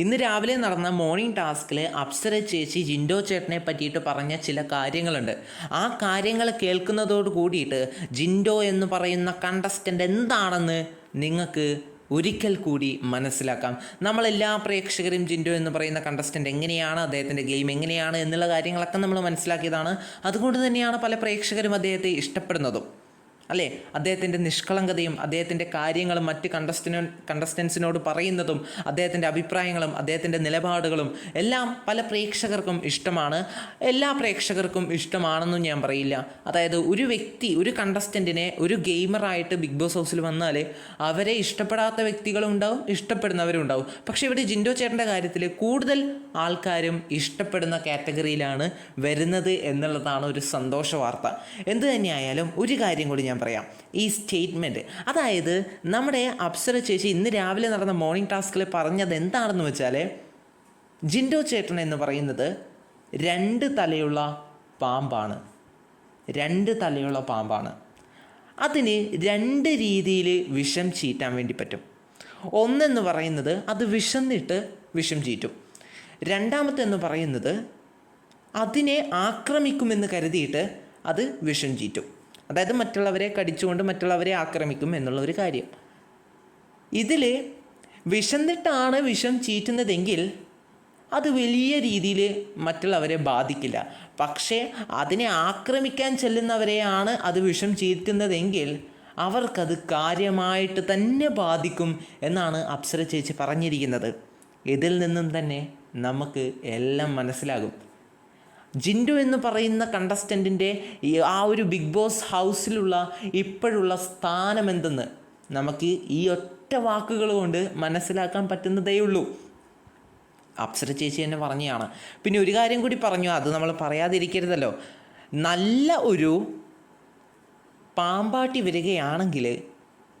ഇന്ന് രാവിലെ നടന്ന മോർണിംഗ് ടാസ്കിൽ അപ്സര ചേച്ചി ജിൻഡോ ചേട്ടനെ പറ്റിയിട്ട് പറഞ്ഞ ചില കാര്യങ്ങളുണ്ട്. ആ കാര്യങ്ങൾ കേൾക്കുന്നതോട് കൂടിയിട്ട് ജിൻഡോ എന്ന് പറയുന്ന കണ്ടസ്റ്റന്റ് എന്താണെന്ന് നിങ്ങൾക്ക് ഒരിക്കൽ കൂടി മനസ്സിലാക്കാം. നമ്മളെല്ലാ പ്രേക്ഷകരും ജിൻഡോ എന്ന് പറയുന്ന കണ്ടസ്റ്റന്റ് എങ്ങനെയാണ് അദ്ദേഹത്തിന്റെ ഗെയിം എങ്ങനെയാണ് എന്നുള്ള കാര്യങ്ങളൊക്കെ നമ്മൾ മനസ്സിലാക്കിയതാണ്. അതുകൊണ്ട് തന്നെയാണ് പല പ്രേക്ഷകരും അദ്ദേഹത്തെ ഇഷ്ടപ്പെടുന്നതും. അല്ലേ? അദ്ദേഹത്തിന്റെ നിഷ്കളങ്കതയും അദ്ദേഹത്തിന്റെ കാര്യങ്ങളും മറ്റ് കണ്ടസ്റ്റിനോ കണ്ടസ്റ്റൻസിനോട് പറയുന്നതും അദ്ദേഹത്തിന്റെ അഭിപ്രായങ്ങളും അദ്ദേഹത്തിന്റെ നിലപാടുകളും എല്ലാം പല പ്രേക്ഷകർക്കും ഇഷ്ടമാണ്. എല്ലാ പ്രേക്ഷകർക്കും ഇഷ്ടമാണെന്നും ഞാൻ പറയില്ല. അതായത് ഒരു വ്യക്തി ഒരു കണ്ടസ്റ്റന്റിനെ ഒരു ഗെയിമറായിട്ട് ബിഗ് ബോസ് ഹൗസിൽ വന്നാൽ അവരെ ഇഷ്ടപ്പെടാത്ത വ്യക്തികളും ഉണ്ടാവും ഇഷ്ടപ്പെടുന്നവരും ഉണ്ടാവും പക്ഷേ ഇവിടെ ജിൻഡോ ചേട്ടന്റെ കാര്യത്തിൽ കൂടുതൽ ആൾക്കാരും ഇഷ്ടപ്പെടുന്ന കാറ്റഗറിയിലാണ് വരുന്നത് എന്നുള്ളതാണ് ഒരു സന്തോഷ വാർത്ത. എന്ത് തന്നെയായാലും ഒരു കാര്യം കൂടി ഞാൻ പറയാം. ഈ സ്റ്റേറ്റ്മെന്റ് അതായത് നമ്മുടെ അപ്സര ചേച്ചി ഇന്ന് രാവിലെ നടന്ന മോർണിംഗ് ടാസ്കിൽ പറഞ്ഞത് എന്താണെന്ന് വെച്ചാൽ ജിൻഡോ ചേട്ടൻ എന്ന് പറയുന്നത് രണ്ട് തലയുള്ള പാമ്പാണ്. രണ്ട് തലയുള്ള പാമ്പാണ്. അതിന് രണ്ട് രീതിയിൽ വിഷം ചീറ്റാൻ വേണ്ടി പറ്റും. ഒന്നെന്ന് പറയുന്നത് അത് വിഷന്നിട്ട് വിഷം ചീറ്റും. രണ്ടാമത്തെ എന്ന് പറയുന്നത് അതിനെ ആക്രമിക്കുമെന്ന് കരുതിയിട്ട് അത് വിഷം ചീറ്റും. അതായത് മറ്റുള്ളവരെ കടിച്ചുകൊണ്ട് മറ്റുള്ളവരെ ആക്രമിക്കും എന്നുള്ളൊരു കാര്യം. ഇതിൽ വിശന്നിട്ടാണ് വിഷം ചീറ്റുന്നതെങ്കിൽ അത് വലിയ രീതിയിൽ മറ്റുള്ളവരെ ബാധിക്കില്ല. പക്ഷേ അതിനെ ആക്രമിക്കാൻ ചെല്ലുന്നവരെയാണ് അത് വിഷം ചീറ്റുന്നതെങ്കിൽ അവർക്കത് കാര്യമായിട്ട് തന്നെ ബാധിക്കും എന്നാണ് അപ്സര ചേച്ചി പറഞ്ഞിരിക്കുന്നത്. ഇതിൽ നിന്നും തന്നെ നമുക്ക് എല്ലാം മനസ്സിലാകും. ജിൻഡു എന്ന് പറയുന്ന കണ്ടസ്റ്റന്റിന്റെ ആ ഒരു ബിഗ് ബോസ് ഹൗസിലുള്ള ഇപ്പോഴുള്ള സ്ഥാനം എന്തെന്ന് നമുക്ക് ഈ ഒറ്റ വാക്കുകൾ കൊണ്ട് മനസ്സിലാക്കാൻ പറ്റുന്നതേ ഉള്ളൂ. അപ്സര ചേച്ചി തന്നെ പറഞ്ഞതാണ്. പിന്നെ ഒരു കാര്യം കൂടി പറഞ്ഞു അത് നമ്മൾ പറയാതിരിക്കരുതല്ലോ. നല്ല ഒരു പാമ്പാട്ടി വരികയാണെങ്കിൽ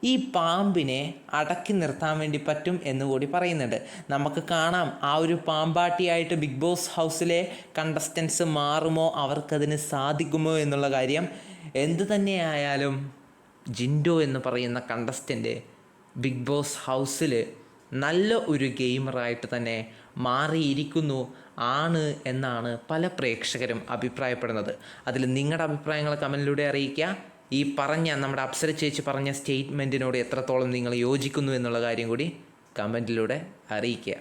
ഈ പാമ്പിനെ അടക്കി നിർത്താൻ വേണ്ടി പറ്റും എന്ന് കൂടി പറയുന്നുണ്ട്. നമുക്ക് കാണാം ആ ഒരു പാമ്പാട്ടിയായിട്ട് ബിഗ് ബോസ് ഹൗസിലെ കണ്ടസ്റ്റൻസ് മാറുമോ അവർക്കതിന് സാധിക്കുമോ എന്നുള്ള കാര്യം എന്തു തന്നെയായാലും ജിൻഡോ എന്ന് പറയുന്ന കണ്ടസ്റ്റന്റ് ബിഗ് ബോസ് ഹൗസിൽ നല്ല ഒരു ഗെയിമറായിട്ട് തന്നെ മാറിയിരിക്കുന്നു ആണ് എന്നാണ് പല പ്രേക്ഷകരും അഭിപ്രായപ്പെടുന്നത്. അതിൽ നിങ്ങളുടെ അഭിപ്രായങ്ങൾ കമന്റിലൂടെ അറിയിക്കുക. ഈ പറഞ്ഞ നമ്മുടെ അപ്സര ചേച്ചി പറഞ്ഞ സ്റ്റേറ്റ്മെന്റിനോട് എത്രത്തോളം നിങ്ങൾ യോജിക്കുന്നു എന്നുള്ള കാര്യം കൂടി കമന്റിലൂടെ അറിയിക്കുക.